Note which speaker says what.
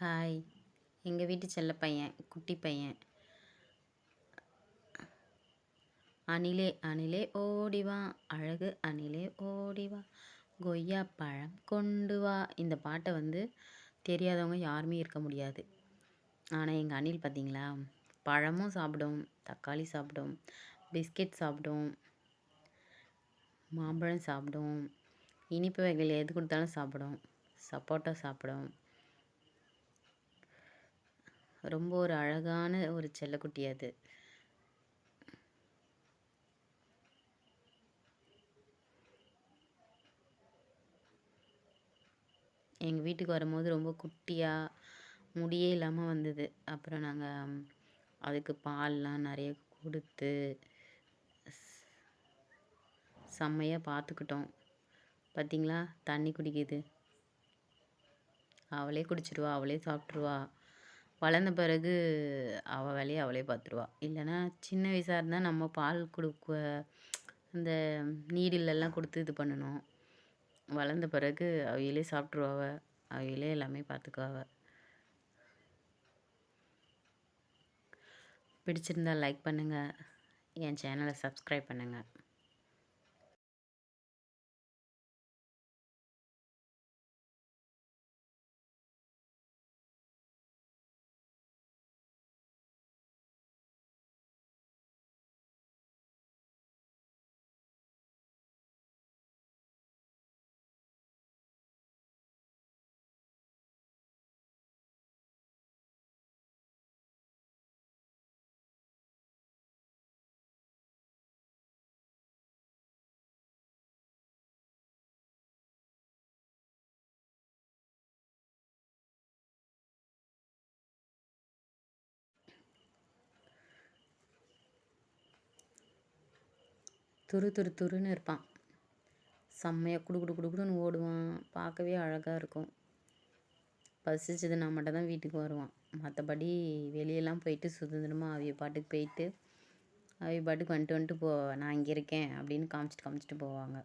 Speaker 1: Hi எங்கள் வீட்டு செல்ல பையன் குட்டி பையன். அணிலே அணிலே ஓடிவா அழகு அணிலே ஓடிவா கொய்யா பழம் கொண்டு வா. இந்த பாட்டை வந்து தெரியாதவங்க யாருமே இருக்க முடியாது. ஆனால் எங்கள் அணில் பார்த்தீங்களா பழமும் சாப்பிடும் தக்காளி சாப்பிடும் பிஸ்கெட் சாப்பிடும் மாம்பழம் சாப்பிடும் இனிப்பு வகைகள் எது கொடுத்தாலும் சாப்பிடும் சப்போட்டா சாப்பிடும். ரொம்ப ஒரு அழகான ஒரு செல்லக்குட்டி அது. எங்கள் வீட்டுக்கு வரும்போது ரொம்ப குட்டியாக முடியே இல்லாமல் வந்தது. அப்புறம் நாங்கள் அதுக்கு பால்லாம் நிறைய கொடுத்து செம்மையாக பார்த்துக்கிட்டோம் பார்த்திங்களா தண்ணி குடிக்குது. அவளே குடிச்சிடுவா அவளே சாப்பிட்ருவா வளர்ந்த பிறகு அவள் வேலையை அவளே பார்த்துருவா. இல்லைன்னா சின்ன வயசாக இருந்தால் நம்ம பால் கொடுக்க அந்த நீடிலெல்லாம் கொடுத்து இது பண்ணணும். வளர்ந்த பிறகு அவையிலே சாப்பிட்ருவாவ அவையிலே எல்லாமே பார்த்துக்குவாவ. பிடிச்சிருந்தால் லைக் பண்ணுங்கள் என் சேனலை சப்ஸ்கிரைப் பண்ணுங்கள் துரு துரு துருன்னு இருப்பான். செம்மையாக குடு குடு குடு குடுன்னு ஓடுவான். பார்க்கவே அழகாக இருக்கும். பசிச்சதுன்னா மட்டும் தான் வீட்டுக்கு வருவான். மற்றபடி வெளியெல்லாம் போயிட்டு சுதந்திரமாக அவிய பாட்டுக்கு போயிட்டு அவிய பாட்டுக்கு வந்துட்டு வந்துட்டு போ நான் இங்கே இருக்கேன் அப்படின்னு காமிச்சிட்டு காமிச்சிட்டு போவாங்க.